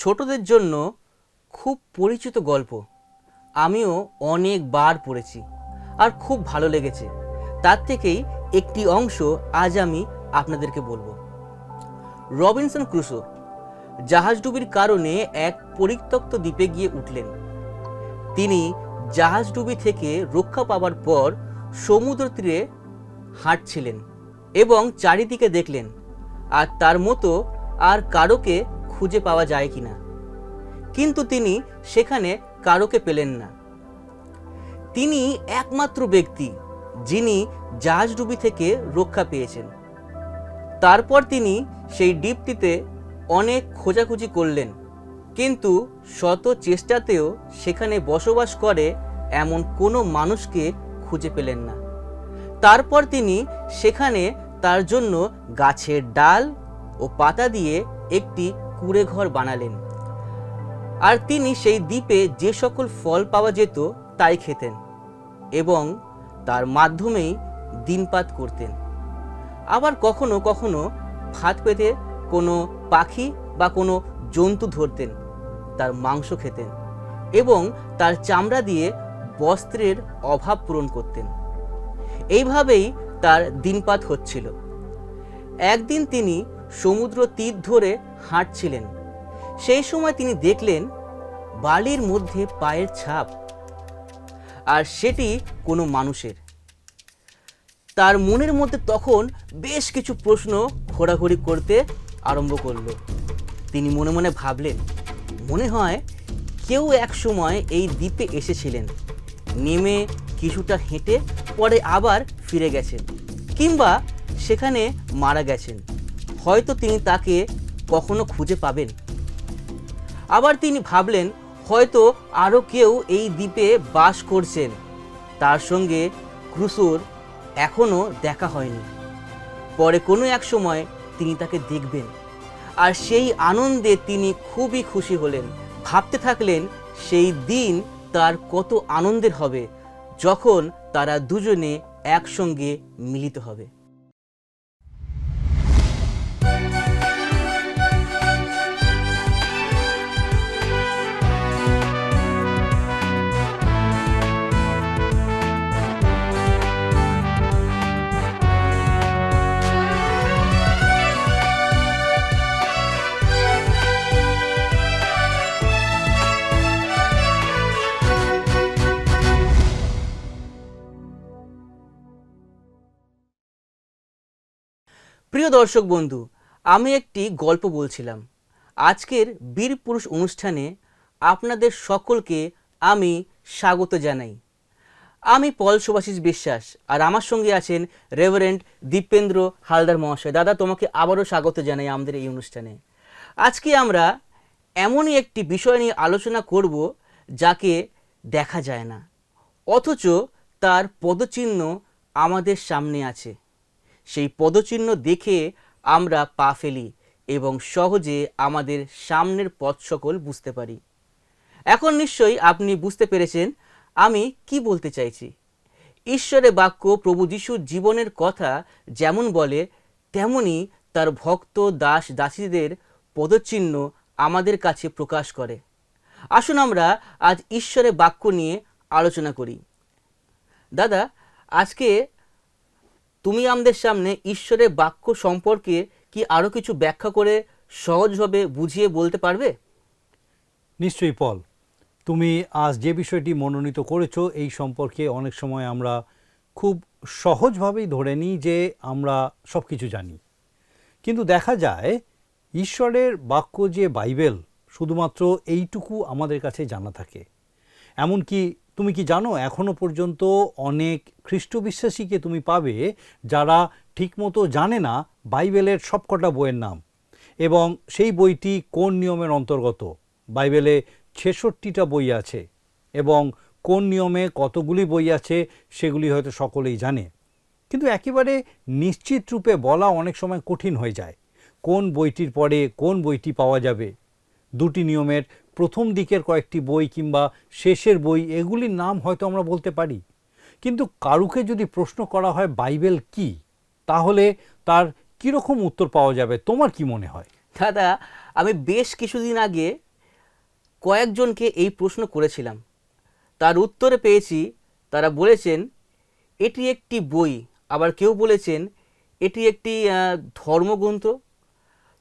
ছোটদের জন্য খুব পরিচিত গল্প। আমিও অনেকবার পড়েছি আর খুব ভালো লেগেছে। তার থেকেই একটি অংশ আজ আমি আপনাদেরকে বলব। রবিনসন ক্রুসো জাহাজডুবির কারণে এক পরিত্যক্ত দ্বীপে গিয়ে উঠলেন। তিনি জাহাজডুবি থেকে রক্ষা পাওয়ার পর সমুদ্র তীরে হাঁটছিলেন এবং চারিদিকে দেখলেন, আর তার মতো আর কারোকে খুঁজে পাওয়া যায় কিনা। কিন্তু তিনি সেখানে কারোকে পেলেন না। তিনি একমাত্র ব্যক্তি যিনি জাহাজডুবি থেকে রক্ষা পেয়েছেন। তারপর তিনি সেই দ্বীপটিতে অনেক খোঁজাখুঁজি করলেন, কিন্তু শত চেষ্টাতেও সেখানে বসবাস করে এমন কোনো মানুষকে খুঁজে পেলেন না। তারপর তিনি সেখানে তার জন্য গাছের ডাল ও পাতা দিয়ে একটি কুড়ে ঘর বানালেন। আর তিনি সেই দ্বীপে যে সকল ফল পাওয়া যেত, তাই খেতেন এবং তার মাধ্যমেই দিনপাত করতেন। আবার কখনো কখনো ভাত পেতে কোনো পাখি বা কোনো জন্তু ধরতেন, তার মাংস খেতেন এবং তার চামড়া দিয়ে বস্ত্রের অভাব পূরণ করতেন। এইভাবেই তার দিনপাত হচ্ছিল। একদিন তিনি সমুদ্র তীর ধরে হাঁটছিলেন। সেই সময় তিনি দেখলেন বালির মধ্যে পায়ের ছাপ। আর সেটি কোনো মানুষের। তার মনের মধ্যে তখন বেশ কিছু প্রশ্ন ঘোরাঘুরি করতে আরম্ভ করল। তিনি মনে মনে ভাবলেন, মনে হয় কেউ এক সময় এই দ্বীপে এসেছিলেন। নেমে কিছুটা হেঁটে পরে আবার ফিরে গেছেন কিংবা সেখানে মারা গেছেন। হয়তো তিনি তাকে কখনো খুঁজে পাবেন। আবার তিনি ভাবলেন, হয়তো আরও কেউ এই দ্বীপে বাস করছেন। তার সঙ্গে ক্রুসোর এখনও দেখা হয়নি। পরে কোনো এক সময় তিনি তাকে দেখবেন। আর সেই আনন্দে তিনি খুবই খুশি হলেন। ভাবতে থাকলেন, সেই দিন তার কত আনন্দের হবে, যখন তারা দুজনে একসঙ্গে মিলিত হবে। প্রিয় দর্শক বন্ধু, আমি একটি গল্প বলছিলাম। আজকের বীর পুরুষ অনুষ্ঠানে আপনাদের সকলকে আমি স্বাগত জানাই। আমি পল সুভাষিস বিশ্বাস আর আমার সঙ্গে আছেন রেভারেন্ট দীপেন্দ্র হালদার মহাশয়। দাদা, তোমাকে আবারও স্বাগত জানাই আমাদের এই অনুষ্ঠানে। আজকে আমরা এমনই একটি বিষয় নিয়ে আলোচনা করব যাকে দেখা যায় না, অথচ তার পদচিহ্ন আমাদের সামনে আছে। সেই পদচিহ্ন দেখে আমরা পা ফেলি এবং সহজে আমাদের সামনের পথ সকল বুঝতে পারি। এখন নিশ্চয়ই আপনি বুঝতে পেরেছেন আমি কি বলতে চাইছি। ঈশ্বরের বাক্য প্রভু যিশুর জীবনের কথা যেমন বলে, তেমনি তার ভক্ত, দাস, দাসীদের পদচিহ্ন আমাদের কাছে প্রকাশ করে। আসুন আমরা আজ ঈশ্বরের বাক্য নিয়ে আলোচনা করি। দাদা, আজকে তুমি আমাদের সামনে ঈশ্বরের বাক্য সম্পর্কে কি আরও কিছু ব্যাখ্যা করে সহজভাবে বুঝিয়ে বলতে পারবে? নিশ্চয়ই, পল। তুমি আজ যে বিষয়টি মনোনীত করেছ, এই সম্পর্কে অনেক সময় আমরা খুব সহজভাবেই ধরে নিই যে আমরা সব কিছু জানি। কিন্তু দেখা যায়, ঈশ্বরের বাক্য যে বাইবেল, শুধুমাত্র এইটুকু আমাদের কাছে জানা থাকে। এমনকি তুমি কি জানো, এখনও পর্যন্ত অনেক খ্রিস্ট বিশ্বাসীকে তুমি পাবে যারা ঠিকমতো জানে না বাইবেলের সবকটা বইয়ের নাম এবং সেই বইটি কোন নিয়মের অন্তর্গত? বাইবেলে ছেষট্টিটা বই আছে এবং কোন নিয়মে কতগুলি বই আছে সেগুলি হয়তো সকলেই জানে। কিন্তু একেবারে নিশ্চিত রূপে বলা অনেক সময় কঠিন হয়ে যায়। কোন বইটির পরে কোন বইটি পাওয়া যাবে? দুটি নিয়মের প্রথম দিকের কয়েকটি বই কিংবা শেষের বই, এগুলির নাম হয়তো আমরা বলতে পারি। কিন্তু কারুকে যদি প্রশ্ন করা হয় বাইবেল কি, তাহলে তার কীরকম উত্তর পাওয়া যাবে? তোমার কি মনে হয়? দাদা, আমি বেশ কিছুদিন আগে কয়েকজনকে এই প্রশ্ন করেছিলাম। তার উত্তরে পেয়েছি, তারা বলেছেন, এটি একটি বই। আবার কেউ বলেছেন, এটি একটি ধর্মগ্রন্থ।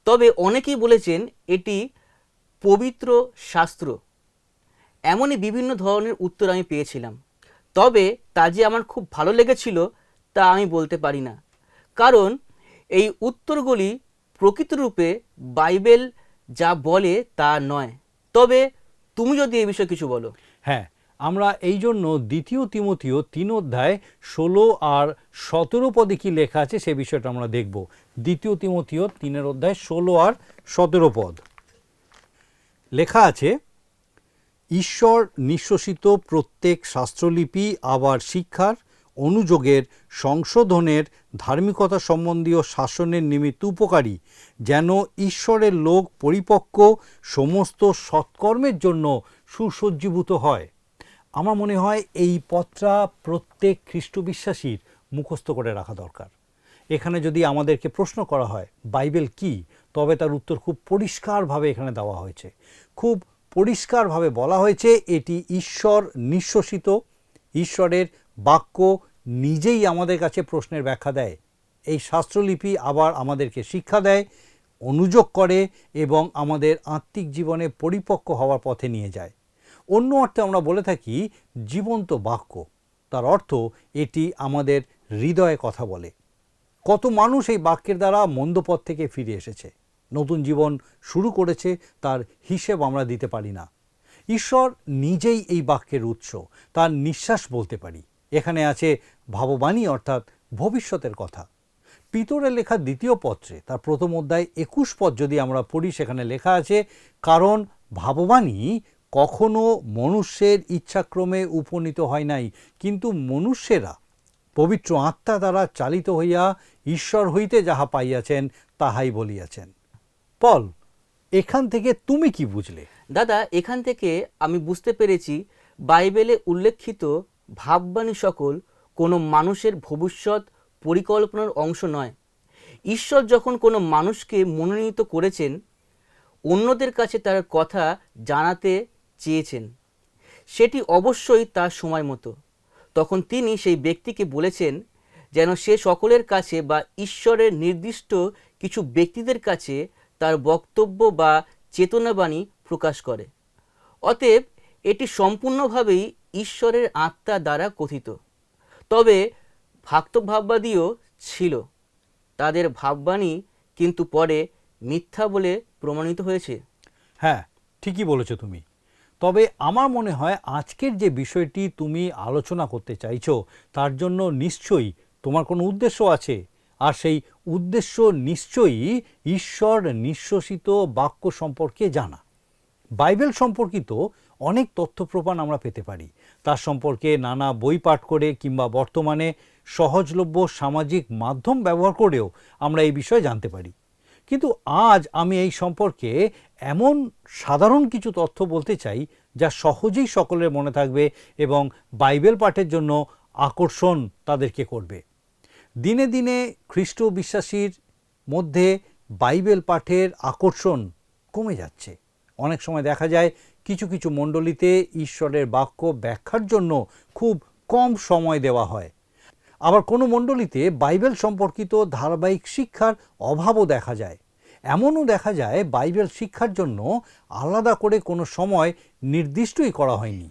তবে অনেকেই বলেছেন, এটি পবিত্র শাস্ত্র। এমনই বিভিন্ন ধরনের উত্তর আমি পেয়েছিলাম। তবে তা যে আমার খুব ভালো লেগেছিল, তা আমি বলতে পারি না। কারণ এই উত্তরগুলি প্রকৃতরূপে বাইবেল যা বলে তা নয়। তবে তুমি যদি এই বিষয়ে কিছু বলো। হ্যাঁ আমরা এই জন্য দ্বিতীয় তিমতীয় তিন অধ্যায় ষোলো আর সতেরো পদে কি লেখা আছে সে বিষয়টা আমরা দেখব। দ্বিতীয় তিমতীয় তিনের অধ্যায় ষোলো আর সতেরো পদ। লেখা আছে, ঈশ্বর নিঃশ্বসিত প্রত্যেক শাস্ত্রলিপি, আবার শিক্ষার অনুযোগের সংশোধনের ধার্মিকতা সম্বন্ধীয় শাসনের নিমিত্ত উপকারী, যেন ঈশ্বরের লোক পরিপক্ক সমস্ত সৎকর্মের জন্য সুসজ্জীভূত হয়। আমার মনে হয় এই পত্রা প্রত্যেক খ্রিস্ট বিশ্বাসীর মুখস্থ করে রাখা দরকার। এখানে যদি আমাদেরকে প্রশ্ন করা হয়, বাইবেল কি? তবে তার উত্তর খুব পরিষ্কারভাবে এখানে দেওয়া হয়েছে। খুব পরিষ্কারভাবে বলা হয়েছে এটি ঈশ্বর নিঃশ্বসিত ঈশ্বরের বাক্য নিজেই আমাদের কাছে প্রশ্নের ব্যাখ্যা দেয়। এই শাস্ত্রলিপি আবার আমাদেরকে শিক্ষা দেয়, অনুযোগ করে এবং আমাদের আত্মিক জীবনে পরিপক্ক হওয়ার পথে নিয়ে যায়। অন্য অর্থে আমরা বলে থাকি, জীবন্ত বাক্য। তার অর্থ এটি আমাদের হৃদয়ে কথা বলে। কত মানুষ এই বাক্যের দ্বারা মন্দ পথ থেকে ফিরে এসেছে। নতুন জীবন শুরু করেছে, তার হিসেব আমরা দিতে পারি না। ঈশ্বর নিজেই এই বাক্যের উৎস, তার নিঃশ্বাস বলতে পারি। এখানে আছে ভাববাণী, অর্থাৎ ভবিষ্যতের কথা। পিতরে লেখা দ্বিতীয় পত্রে, তার প্রথম অধ্যায় একুশ পদ যদি আমরা পড়ি, সেখানে লেখা আছে, কারণ ভাববাণী কখনো মনুষ্যের ইচ্ছাক্রমে উপনীত হয় নাই, কিন্তু মনুষ্যেরা পবিত্র আত্মা দ্বারা চালিত হইয়া ঈশ্বর হইতে যাহা পাইয়াছেন, তাহাই বলিয়াছেন। পল, এখান থেকে তুমি কি বুঝলে? দাদা, এখান থেকে আমি বুঝতে পেরেছি, বাইবেলে উল্লেখিত ভাববাণী সকল কোনো মানুষের ভবিষ্যৎ পরিকল্পনার অংশ নয়। ঈশ্বর যখন কোনো মানুষকে মনোনীত করেছেন, অন্যদের কাছে তার কথা জানাতে চেয়েছেন। সেটি অবশ্যই তার সময় মতো। তখন তিনি সেই ব্যক্তিকে বলেছেন, যেন সে সকলের কাছে বা ঈশ্বরের নির্দিষ্ট কিছু ব্যক্তিদের কাছে তার বক্তব্য বা চেতনাবাণী প্রকাশ করে। অতএব এটি সম্পূর্ণভাবেই ঈশ্বরের আত্মা দ্বারা কথিত। তবে ভাক্তভাববাদীও ছিল। তাদের ভাববাণী কিন্তু পরে মিথ্যা বলে প্রমাণিত হয়েছে। হ্যাঁ ঠিকই বলেছ তুমি। তবে আমার মনে হয় আজকের যে বিষয়টি তুমি আলোচনা করতে চাইছো, তার জন্য নিশ্চয়ই তোমার কোনো উদ্দেশ্য আছে? আর সেই উদ্দেশ্য নিশ্চয়ই ঈশ্বর নিঃশ্বসিত বাক্য সম্পর্কে জানা। বাইবেল সম্পর্কিত অনেক তথ্য প্রমাণ আমরা পেতে পারি। তার সম্পর্কে নানা বই পাঠ করে কিংবা বর্তমানে সহজলভ্য সামাজিক মাধ্যম ব্যবহার করেও আমরা এই বিষয়ে জানতে পারি। কিন্তু আজ আমি এই সম্পর্কে এমন সাধারণ কিছু তথ্য বলতে চাই যা সহজেই সকলের মনে থাকবে এবং বাইবেল পাঠের জন্য আকর্ষণ তাদেরকে করবে। দিনে দিনে খ্রিস্ট বিশ্বাসীর মধ্যে বাইবেল পাঠের আকর্ষণ কমে যাচ্ছে। অনেক সময় দেখা যায় কিছু কিছু মণ্ডলীতে ঈশ্বরের বাক্য ব্যাখ্যার জন্য খুব কম সময় দেওয়া হয়। আবার কোনো মণ্ডলীতে বাইবেল সম্পর্কিত ধারাবাহিক শিক্ষার অভাবও দেখা যায়। এমনও দেখা যায় বাইবেল শিক্ষার জন্য আলাদা করে কোনো সময় নির্দিষ্টই করা হয়নি।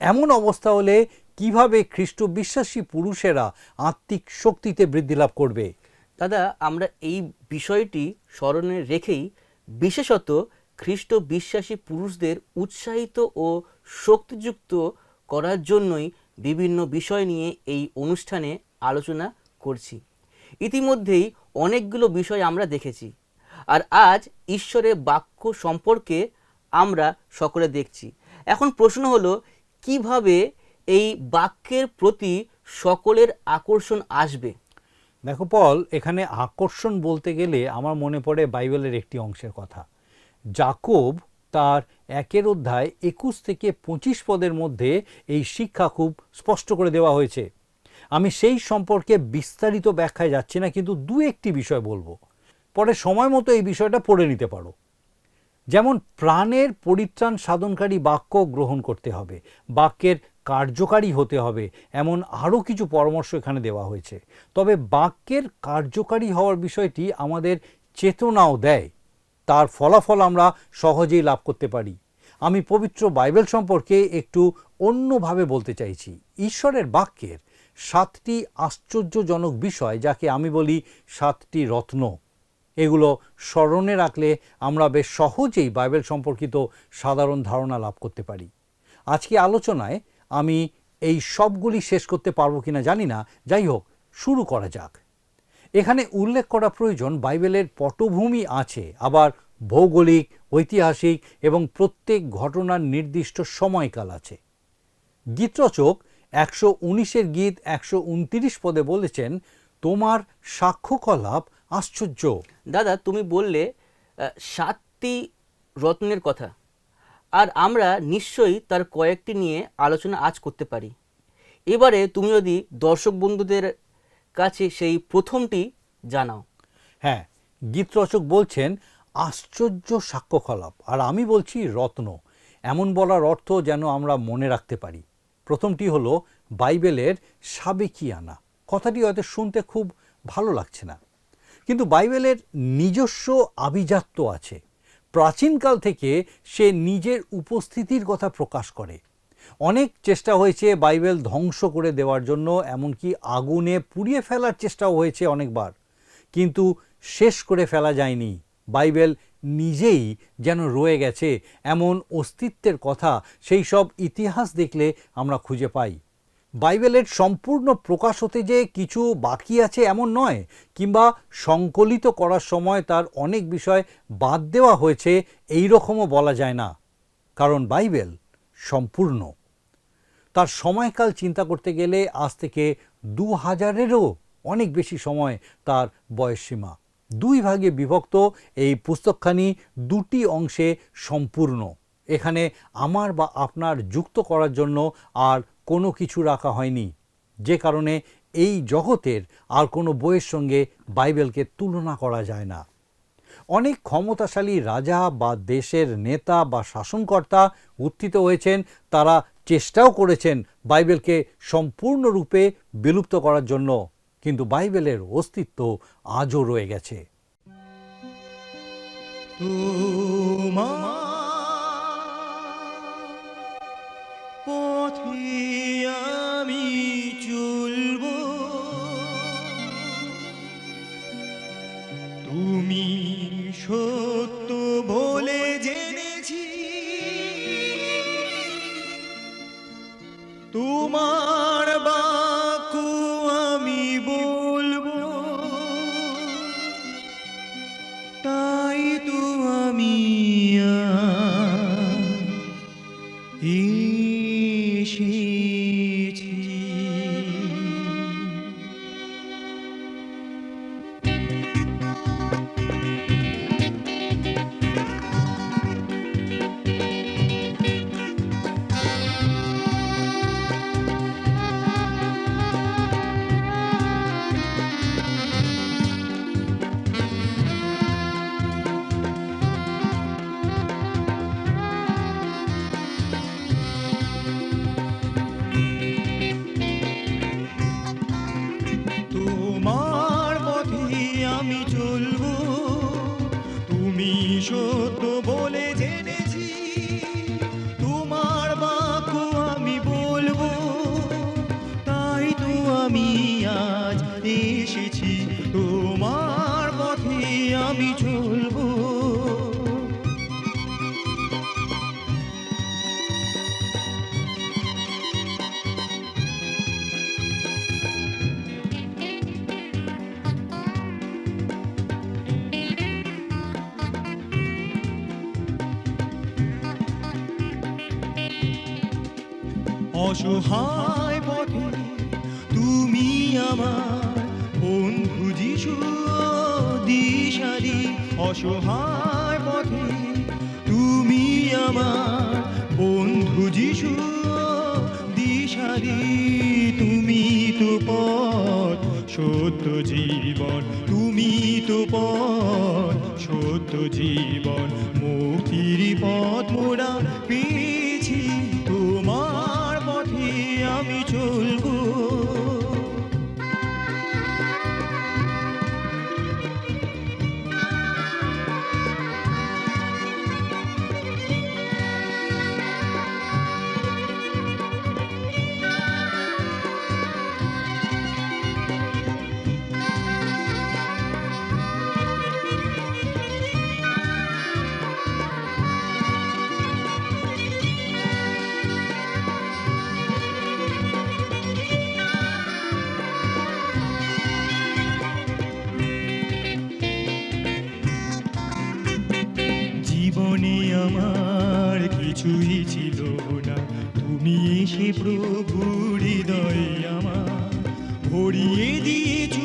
এমন অবস্থা হলে কীভাবে খ্রিস্ট বিশ্বাসী পুরুষেরা আত্মিক শক্তিতে বৃদ্ধি লাভ করবে? দাদা, আমরা এই বিষয়টি স্মরণে রেখেই বিশেষত খ্রিস্ট বিশ্বাসী পুরুষদের উৎসাহিত ও শক্তিযুক্ত করার জন্যই বিভিন্ন বিষয় নিয়ে এই অনুষ্ঠানে আলোচনা করছি। ইতিমধ্যেই অনেকগুলো বিষয় আমরা দেখেছি। আর আজ ঈশ্বরের বাক্য সম্পর্কে আমরা সকলে দেখছি। এখন প্রশ্ন হলো, কীভাবে এই বাক্যের প্রতি সকলের আকর্ষণ আসবে। দেখো, পল, এখানে আকর্ষণ বলতে গেলে আমার মনে পড়ে বাইবেলের একটি অংশের কথা। জাকব তার একের অধ্যায় একুশ থেকে পঁচিশ পদের মধ্যে এই শিক্ষা খুব স্পষ্ট করে দেওয়া হয়েছে। আমি সেই সম্পর্কে বিস্তারিত ব্যাখ্যায় যাচ্ছি না, কিন্তু দু একটি বিষয় বলব। পরে সময় মতো এই বিষয়টা পড়ে নিতে পারো। যেমন প্রাণের পরিত্রাণ সাধনকারী বাক্য গ্রহণ করতে হবে, বাক্যের কার্যকারী হতে হবে, এমন আরও কিছু পরামর্শ এখানে দেওয়া হয়েছে। তবে বাক্যের কার্যকারী হওয়ার বিষয়টি আমাদের চেতনাও দেয়, তার ফলাফল আমরা সহজেই লাভ করতে পারি। আমি পবিত্র বাইবেল সম্পর্কে একটু অন্যভাবে বলতে চাইছি। ঈশ্বরের বাক্যের সাতটি আশ্চর্যজনক বিষয়, যাকে আমি বলি সাতটি রত্ন। এগুলো স্মরণে রাখলে আমরা বেশ সহজেই বাইবেল সম্পর্কিত সাধারণ ধারণা লাভ করতে পারি। আজকে আলোচনায় আমি এই সবগুলি শেষ করতে পারব কিনা জানি না। যাই হোক, শুরু করা যাক। এখানে উল্লেখ করা প্রয়োজন বাইবেলের পটভূমি আছে, আবার ভৌগোলিক, ঐতিহাসিক এবং প্রত্যেক ঘটনার নির্দিষ্ট সময়কাল আছে। গীতরচক একশো উনিশের গীত একশো উনতিরিশ পদে বলেছেন, তোমার সাক্ষ্যকলাপ আশ্চর্য। দাদা তুমি বললে সাতটি রত্নের কথা। আর আমরা নিশ্চয়ই তার কয়েকটি নিয়ে আলোচনা আজ করতে পারি। এবারে তুমি যদি দর্শক বন্ধুদের কাছে সেই প্রথমটি জানাও। হ্যাঁ গীতরচক বলছেন আশ্চর্য সাক্ষ্যকলাপ। আর আমি বলছি রত্ন। এমন বলার অর্থ যেন আমরা মনে রাখতে পারি। প্রথমটি হলো বাইবেলের সাবেকিয়ানা। কথাটি হয়তো শুনতে খুব ভালো লাগছে না। কিন্তু বাইবেলের নিজস্ব আভিজাত্য আছে। প্রাচীনকাল থেকে সে নিজের উপস্থিতির কথা প্রকাশ করে। অনেক চেষ্টা হয়েছে বাইবেল ধ্বংস করে দেওয়ার জন্য, এমনকি আগুনে পুড়িয়ে ফেলার চেষ্টাও হয়েছে অনেকবার। কিন্তু শেষ করে ফেলা যায়নি। বাইবেল নিজেই যেন রয়ে গেছে, এমন অস্তিত্বের কথা, সেই সব ইতিহাস দেখলে আমরা খুঁজে পাই। বাইবেলের সম্পূর্ণ প্রকাশ হতে যে কিছু বাকি আছে এমন নয়, কিংবা সংকলিত করার সময় তার অনেক বিষয় বাদ দেওয়া হয়েছে, এই রকমও বলা যায় না। কারণ বাইবেল সম্পূর্ণ। তার সময়কাল চিন্তা করতে গেলে আজ থেকে দু হাজারেরও অনেক বেশি সময় তার বয়সসীমা দুই ভাগে বিভক্ত, এই পুস্তকখানি দুটি অংশে সম্পূর্ণ। এখানে আমার বা আপনার যুক্ত করার জন্য আর কোনো কিছু রাখা হয়নি। যে কারণে এই জগতের আর কোনো বইয়ের সঙ্গে বাইবেলকে তুলনা করা যায় না। অনেক ক্ষমতাশালী রাজা বা দেশের নেতা বা শাসনকর্তা উত্থিত হয়েছেন, তারা চেষ্টাও করেছেন বাইবেলকে সম্পূর্ণরূপে বিলুপ্ত করার জন্য, কিন্তু বাইবেলের অস্তিত্ব আজও রয়ে গেছে। তোমার পথে আমি চলব। তুমি সত্য বলে জেনেছি। তোমার আমি চলবো সত্য জীবন তুমি তো পথ সত্য জীবন মুক্তির পথ মোরা ছিল না তুমি এসে প্রভু হৃদয়ে আমার ভরিয়ে দিয়েছ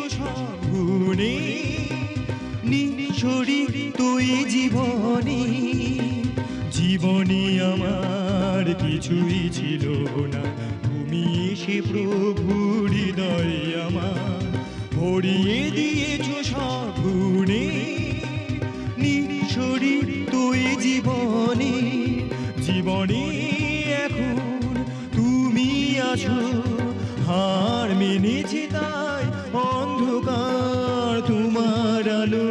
তুই জীবনে জীবনে আমার কিছুই ছিল না। তুমি এসে প্রভু হৃদয়ে আমার ভরিয়ে দিয়েছ সব গুণে। তুই জীবনে জীবনে আছো? হার মিনিছি তাই অন্ধকার তোমার আলো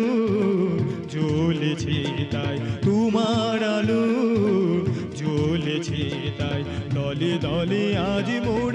জ্বলেছি তাই তোমার আলো জ্বলেছি তাই দলে দলে আজ মোরা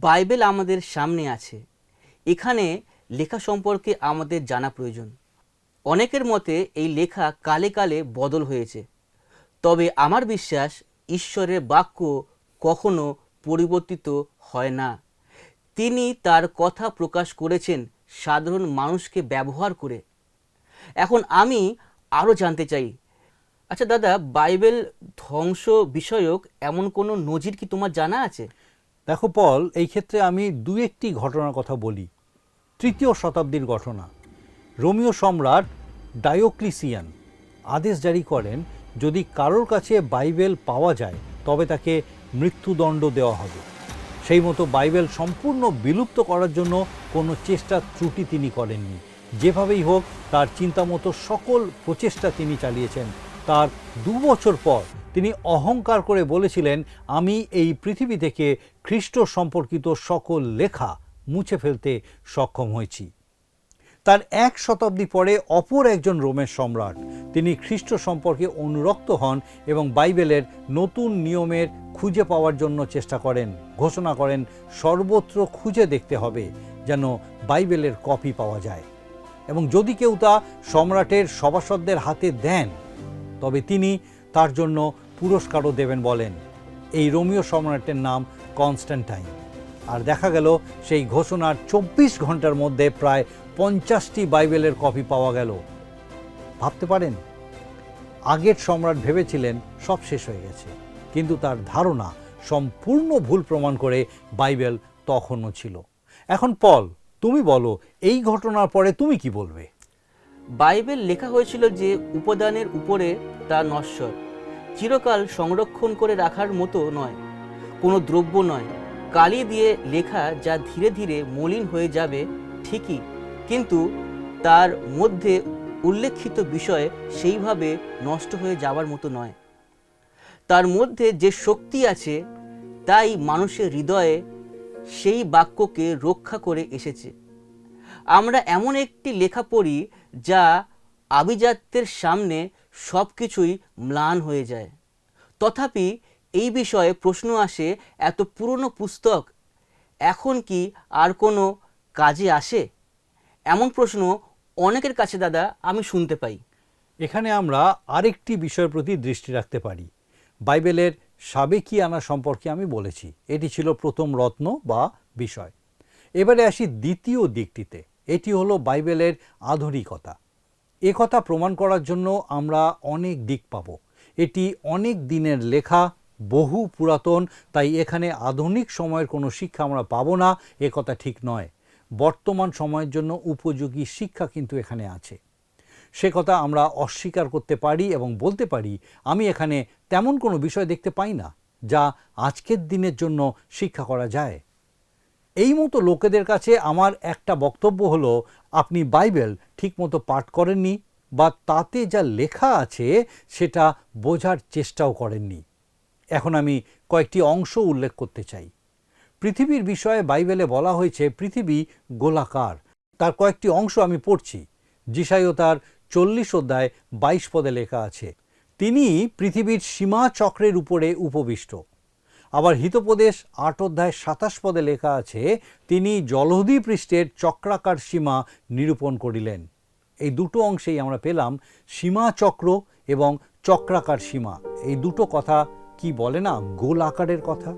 বাইবেল আমাদের সামনে আছে। এখানে লেখা সম্পর্কে আমাদের জানা প্রয়োজন। অনেকের মতে এই লেখা কালে কালে বদল হয়েছে। তবে আমার বিশ্বাস ঈশ্বরের বাক্য কখনো পরিবর্তিত হয় না। তিনি তার কথা প্রকাশ করেছেন সাধারণ মানুষকে ব্যবহার করে। এখন আমি আরও জানতে চাই। আচ্ছা দাদা, বাইবেল ধ্বংস বিষয়ক এমন কোনো নজির কি তোমার জানা আছে? দেখো, পল, এই ক্ষেত্রে আমি দু একটি ঘটনার কথা বলি। তৃতীয় শতাব্দীর ঘটনা। রোমিও সম্রাট ডায়োক্লিসিয়ান আদেশ জারি করেন, যদি কারোর কাছে বাইবেল পাওয়া যায়, তবে তাকে মৃত্যুদণ্ড দেওয়া হবে। সেই মতো বাইবেল সম্পূর্ণ বিলুপ্ত করার জন্য কোনো চেষ্টা, ত্রুটি তিনি করেননি। যেভাবেই হোক, তার চিন্তামতো সকল প্রচেষ্টা তিনি চালিয়েছেন। তার দু বছর পর তিনি অহংকার করে বলেছিলেন, আমি এই পৃথিবী থেকে খ্রিস্ট সম্পর্কিত সকল লেখা মুছে ফেলতে সক্ষম হয়েছি। তার এক শতাব্দী পরে অপর একজন রোমের সম্রাট, তিনি খ্রিস্ট সম্পর্কে অনুরক্ত হন এবং বাইবেলের নতুন নিয়মের খুঁজে পাওয়ার জন্য চেষ্টা করেন, ঘোষণা করেন, সর্বত্র খুঁজে দেখতে হবে যেন বাইবেলের কপি পাওয়া যায়। এবং যদি কেউ তা সম্রাটের সভাসদদের হাতে দেন তবে তিনি তার জন্য পুরস্কারও দেবেন বলেন। এই রোমিও সম্রাটের নাম কনস্ট্যান্টাইন। আর দেখা গেল সেই ঘোষণার চব্বিশ ঘণ্টার মধ্যে প্রায় পঞ্চাশটি বাইবেলের কপি পাওয়া গেল। ভাবতে পারেন, আগের সম্রাট ভেবেছিলেন সব শেষ হয়ে গেছে, কিন্তু তার ধারণা সম্পূর্ণ ভুল প্রমাণ করে বাইবেল তখনও ছিল। এখন পল, তুমি বলো, এই ঘটনার পরে তুমি কি বলবে? বাইবেল লেখা হয়েছিল যে উপাদানের উপরে তা নশ্বর, চিরকাল সংরক্ষণ করে রাখার মতো নয়, কোনো দ্রব্য নয়। কালি দিয়ে লেখা যা ধীরে ধীরে মলিন হয়ে যাবে ঠিকই, কিন্তু তার মধ্যে উল্লেখিত বিষয় সেইভাবে নষ্ট হয়ে যাওয়ার মতো নয়। তার মধ্যে যে শক্তি আছে, তাই মানুষের হৃদয়ে সেই বাক্যকে রক্ষা করে এসেছে। আমরা এমন একটি লেখা পড়ি যা আভিজাত্যের সামনে সব কিছুই ম্লান হয়ে যায়। তথাপি এই বিষয়ে প্রশ্ন আসে, এত পুরনো পুস্তক, এখন কি আর কোনো কাজে আসে? এমন প্রশ্ন অনেকের কাছে দাদা, আমি শুনতে পাই। এখানে আমরা আরেকটি বিষয়ের প্রতি দৃষ্টি রাখতে পারি। বাইবেলের সাবেকিয়ানা সম্পর্কে আমি বলেছি। এটি ছিল প্রথম রত্ন বা বিষয়। এবারে আসি দ্বিতীয় দিকটিতে। এটি হলো বাইবেলের আধুনিকতা। এ কথা প্রমাণ করার জন্য আমরা অনেক দিক পাব। এটি অনেক দিনের লেখা, বহু পুরাতন, তাই এখানে আধুনিক সময়ের কোনো শিক্ষা আমরা পাবো না, এ কথা ঠিক নয়। বর্তমান সময়ের জন্য উপযোগী শিক্ষা কিন্তু এখানে আছে। সে কথা আমরা অস্বীকার করতে পারি এবং বলতে পারি, আমি এখানে তেমন কোনো বিষয় দেখতে পাই না, যা আজকের দিনের জন্য শিক্ষা করা যায়। এই মতো লোকেদের কাছে আমার একটা বক্তব্য হলো, আপনি বাইবেল ঠিকমতো পাঠ করেননি বা তাতে যা লেখা আছে সেটা বোঝার চেষ্টাও করেননি। এখন আমি কয়েকটি অংশ উল্লেখ করতে চাই। পৃথিবীর বিষয়ে বাইবেলে বলা হয়েছে, পৃথিবী গোলাকার। তার কয়েকটি অংশ আমি পড়ছি। যিশাইও তার চল্লিশ অধ্যায় বাইশ পদে লেখা আছে, তিনি পৃথিবীর সীমা চক্রের উপরে উপবিষ্ট। আবার হিতোপদেশ আট অধ্যায় সাতাশ পদে লেখা আছে, তিনি জলহদি পৃষ্ঠের চক্রাকার সীমা নিরূপণ করিলেন। এই দুটো অংশেই আমরা পেলাম সীমা চক্র এবং চক্রাকার সীমা। এই দুটো কথা কি বলে না? গোল আকারের কথা।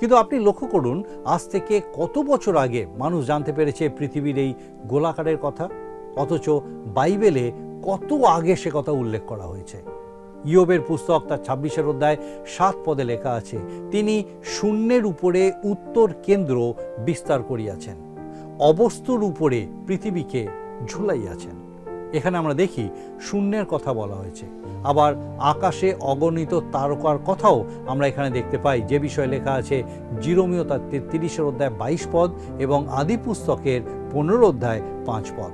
কিন্তু আপনি লক্ষ্য করুন, আজ থেকে কত বছর আগে মানুষ জানতে পেরেছে পৃথিবীর এই গোলাকারের কথা? অথচ বাইবেলে কত আগে সে কথা উল্লেখ করা হয়েছে? ইয়োবের পুস্তক তার ছাব্বিশের অধ্যায় সাত পদে লেখা আছে, তিনি শূন্যের উপরে উত্তর কেন্দ্র বিস্তার করিয়াছেন, অবস্তুর উপরে পৃথিবীকে ঝুলাইয়াছেন। এখানে আমরা দেখি শূন্যের কথা বলা হয়েছে, আবার আকাশে অগণিত তারকার কথাও আমরা এখানে দেখতে পাই। যে বিষয়ে লেখা আছে জিরোমীয় তার তেত্রিশের অধ্যায় বাইশ পদ এবং আদি পুস্তকের পনেরো অধ্যায় পাঁচ পদ।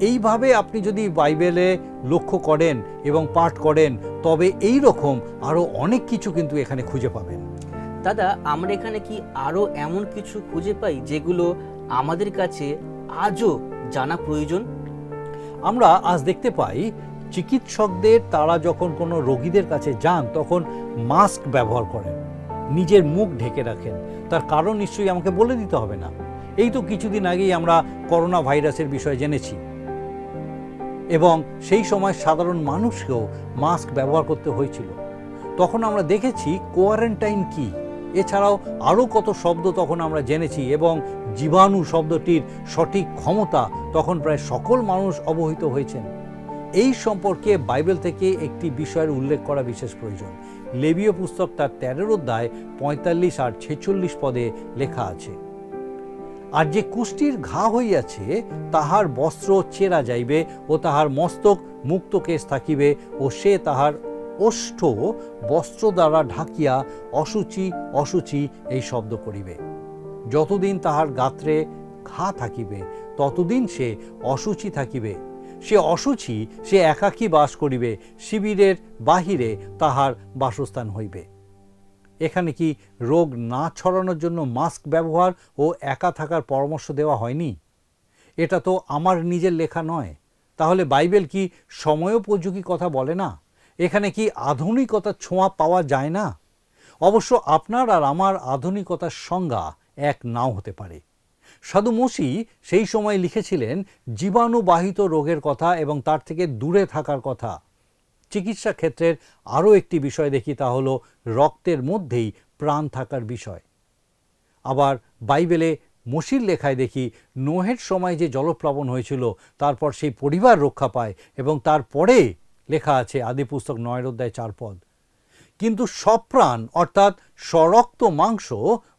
এইভাবে আপনি যদি বাইবেলে লক্ষ্য করেন এবং পাঠ করেন তবে এই রকম আরও অনেক কিছু কিন্তু এখানে খুঁজে পাবেন। দাদা আমরা এখানে কি আরও এমন কিছু খুঁজে পাই যেগুলো আমাদের কাছে আজও জানা প্রয়োজন? আমরা আজ দেখতে পাই চিকিৎসকদের তারা যখন কোনো রোগীদের কাছে যান তখন মাস্ক ব্যবহার করেন নিজের মুখ ঢেকে রাখেন। তার কারণ নিশ্চয়ই আমাকে বলে দিতে হবে না। এই তো কিছুদিন আগেই আমরা করোনা ভাইরাসের বিষয়ে জেনেছি। এবং সেই সময় সাধারণ মানুষকেও মাস্ক ব্যবহার করতে হয়েছিল। তখন আমরা দেখেছি কোয়ারেন্টাইন কি। এছাড়াও আরও কত শব্দ তখন আমরা জেনেছি এবং জীবাণু শব্দটির সঠিক ক্ষমতা তখন প্রায় সকল মানুষ অবহিত হয়েছেন। এই সম্পর্কে বাইবেল থেকে একটি বিষয়ের উল্লেখ করা বিশেষ প্রয়োজন। লেবীয় পুস্তক তার তেরোর অধ্যায় পঁয়তাল্লিশ আর ছেচল্লিশ পদে লেখা আছে। আর যে কুষ্টির ঘা হইয়াছে, তাহার বস্ত্র চেরা যাইবে ও তাহার মস্তক মুক্ত কেশ থাকিবে ও সে তাহার ওষ্ঠ বস্ত্র দ্বারা ঢাকিয়া অসুচি অসুচি এই শব্দ করিবে। যতদিন তাহার গাত্রে ঘা থাকিবে, ততদিন সে অসুচি থাকিবে। সে অসুচি সে একাকী বাস করিবে, শিবিরের বাহিরে তাহার বাসস্থান হইবে। এখানে কি রোগ না ছড়ানোর জন্য মাস্ক ব্যবহার ও একা থাকার পরামর্শ দেওয়া হয়নি? এটা তো আমার নিজের লেখা নয়। তাহলে বাইবেল কি সময়োপযোগী কথা বলে না? এখানে কি আধুনিকতার ছোঁয়া পাওয়া যায় না? অবশ্য আপনার আর আমার আধুনিকতার সংজ্ঞা এক নাও হতে পারে। সাধু মসি সেই সময় লিখেছিলেন, জীবাণুবাহিত রোগের কথা এবং তার থেকে দূরে থাকার কথা। চিকিৎসা ক্ষেত্রের আরও একটি বিষয় দেখি, তা হলো রক্তের মধ্যেই প্রাণ থাকার বিষয়। আবার বাইবেলে মসির লেখায় দেখি, নোহের সময় যে জলপ্লাবন হয়েছিল, তারপর সেই পরিবার রক্ষা পায় এবং তারপরে লেখা আছে আদি পুস্তক নয়ের অধ্যায় চার পদ। কিন্তু সপ্রাণ অর্থাৎ সরক্ত মাংস,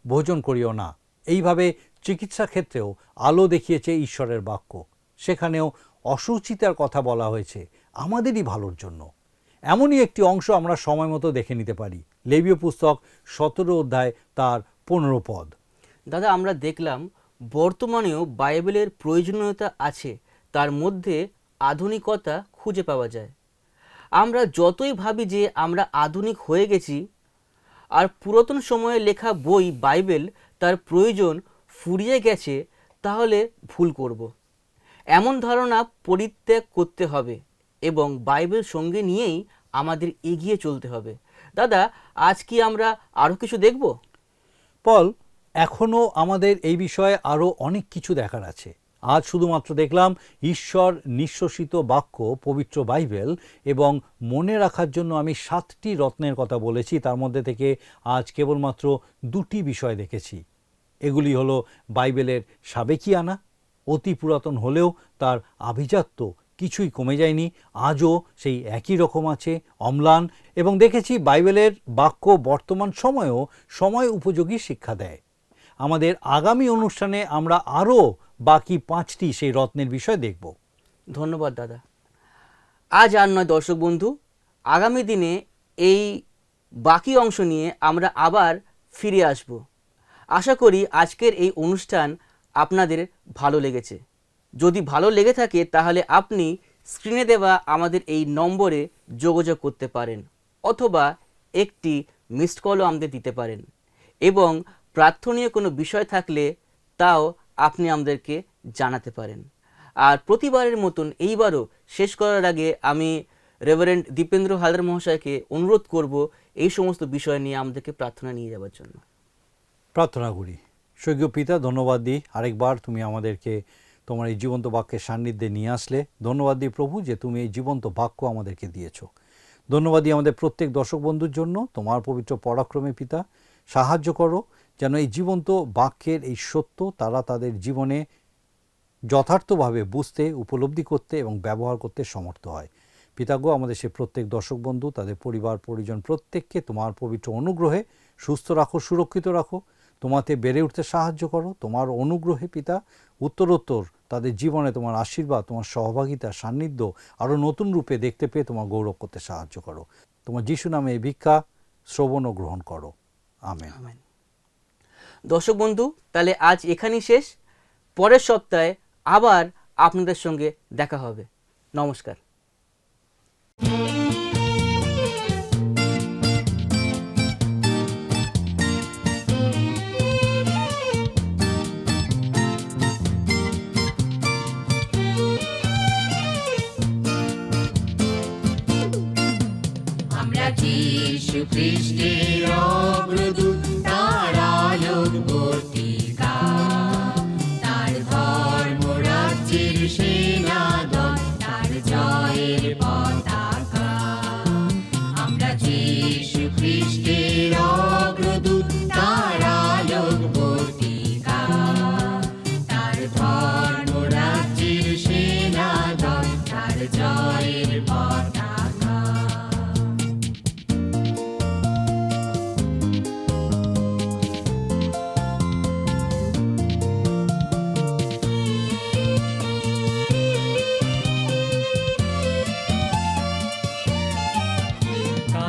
ভোজন করিও না। এইভাবে চিকিৎসা ক্ষেত্রেও আলো দেখিয়েছে ঈশ্বরের বাক্য। সেখানেও অসুচিতার কথা বলা হয়েছে, আমাদেরই ভালোর জন্য। এমনই একটি অংশ আমরা সময় মতো দেখে নিতে পারি। লেবীয় পুস্তক সতেরো অধ্যায় তার পনেরো পদ। দাদা, আমরা দেখলাম বর্তমানেও বাইবেলের প্রয়োজনীয়তা আছে, তার মধ্যে আধুনিকতা খুঁজে পাওয়া যায়। আমরা যতই ভাবি যে আমরা আধুনিক হয়ে গেছি, আর পুরাতন সময়ে লেখা বই, বাইবেল তার প্রয়োজন ফুরিয়ে গেছে, তাহলে ভুল করব। এমন ধারণা পরিত্যাগ করতে হবে। এবং বাইবেল সঙ্গে নিয়েই আমাদের এগিয়ে চলতে হবে। দাদা, আজ কি আমরা আরও কিছু দেখব? পল এখনও আমাদের এই বিষয়ে আরও অনেক কিছু দেখার আছে। আজ শুধুমাত্র দেখলাম ঈশ্বর নিঃশ্বসিত বাক্য, পবিত্র বাইবেল এবং মনে রাখার জন্য আমি সাতটি রত্নের কথা বলেছি। তার মধ্যে থেকে আজ কেবলমাত্র দুটি বিষয় দেখেছি। এগুলি হলো বাইবেলের সাবেকিয়ানা অতি পুরাতন হলেও তার আভিজাত্য কিছুই কমে যায়নি। আজও সেই একই রকম আছে অম্লান এবং দেখেছি বাইবেলের বাক্য বর্তমান সময়েও সময় উপযোগী শিক্ষা দেয়। আমাদের আগামী অনুষ্ঠানে আমরা আরও বাকি পাঁচটি সেই রত্নের বিষয় দেখব। ধন্যবাদ দাদা। আজ আর নয় দর্শক বন্ধু, আগামী দিনে এই বাকি অংশ নিয়ে আমরা আবার ফিরে আসব। আশা করি আজকের এই অনুষ্ঠান আপনাদের ভালো লেগেছে। যদি ভালো লেগে থাকে, তাহলে আপনি স্ক্রিনে দেওয়া আমাদের এই নম্বরে যোগাযোগ করতে পারেন অথবা একটি মিসড কলও আমাদের দিতে পারেন এবং প্রার্থনীয় কোনো বিষয় থাকলে তাও আপনি আমাদেরকে জানাতে পারেন। আর প্রতিবারের মতন এইবারও শেষ করার আগে আমি রেভারেন্ড দীপেন্দ্র হালদার মহাশয়কে অনুরোধ করব এই সমস্ত বিষয় নিয়ে আমাদেরকে প্রার্থনা নিয়ে যাওয়ার জন্য। প্রার্থনা করি। স্বর্গীয় পিতা, ধন্যবাদ দিই। আরেকবার তুমি আমাদেরকে তোমার এই জীবন্ত বাক্যের সান্নিধ্যে নিয়ে আসলে। ধন্যবাদ দিই প্রভু যে তুমি এই জীবন্ত বাক্য আমাদেরকে দিয়েছ। ধন্যবাদ দিই আমাদের প্রত্যেক দর্শক বন্ধুর জন্য, তোমার পবিত্র পরাক্রমে পিতা, সাহায্য করো যেন এই জীবন্ত বাক্যের এই সত্য তারা তাদের জীবনে যথার্থভাবে বুঝতে, উপলব্ধি করতে এবং ব্যবহার করতে সমর্থ হয়। পিতাগো, আমাদের সে প্রত্যেক দর্শক বন্ধু, তাদের পরিবার, পরিজন প্রত্যেককে তোমার পবিত্র অনুগ্রহে সুস্থ রাখো, সুরক্ষিত রাখো। তোমাতে বেড়ে উঠতে সাহায্য করো। তোমার অনুগ্রহে পিতা, উত্তরোত্তর তাদের জীবনে তোমার আশীর্বাদ, তোমার সহভাগিতা, সান্নিধ্য আরও নতুন রূপে দেখতে পেয়ে তোমার গৌরব করতে সাহায্য করো। তোমার যিশু নামে এই ভিক্ষা শ্রবণ ও গ্রহণ করো। আমেন। আমেন। দর্শক বন্ধু, তাহলে আজ এখানেই শেষ। পরের সপ্তাহে আবার আপনাদের সঙ্গে দেখা হবে। নমস্কার। যিশু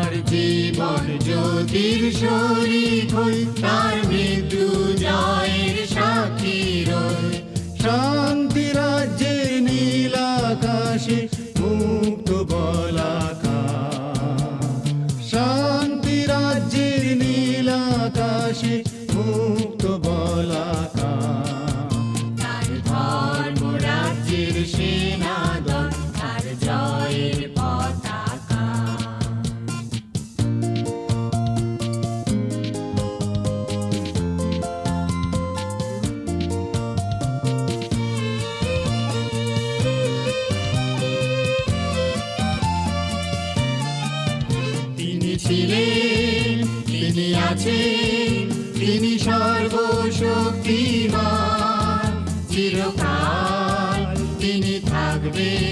তার জীবন জ্যোতির শরীর হই তার মৃত্যু জয়ের সাক্ষী রই। শান্তি রাজ্যের সর্বশক্তিমান চিরকাল তিনি থাকবেন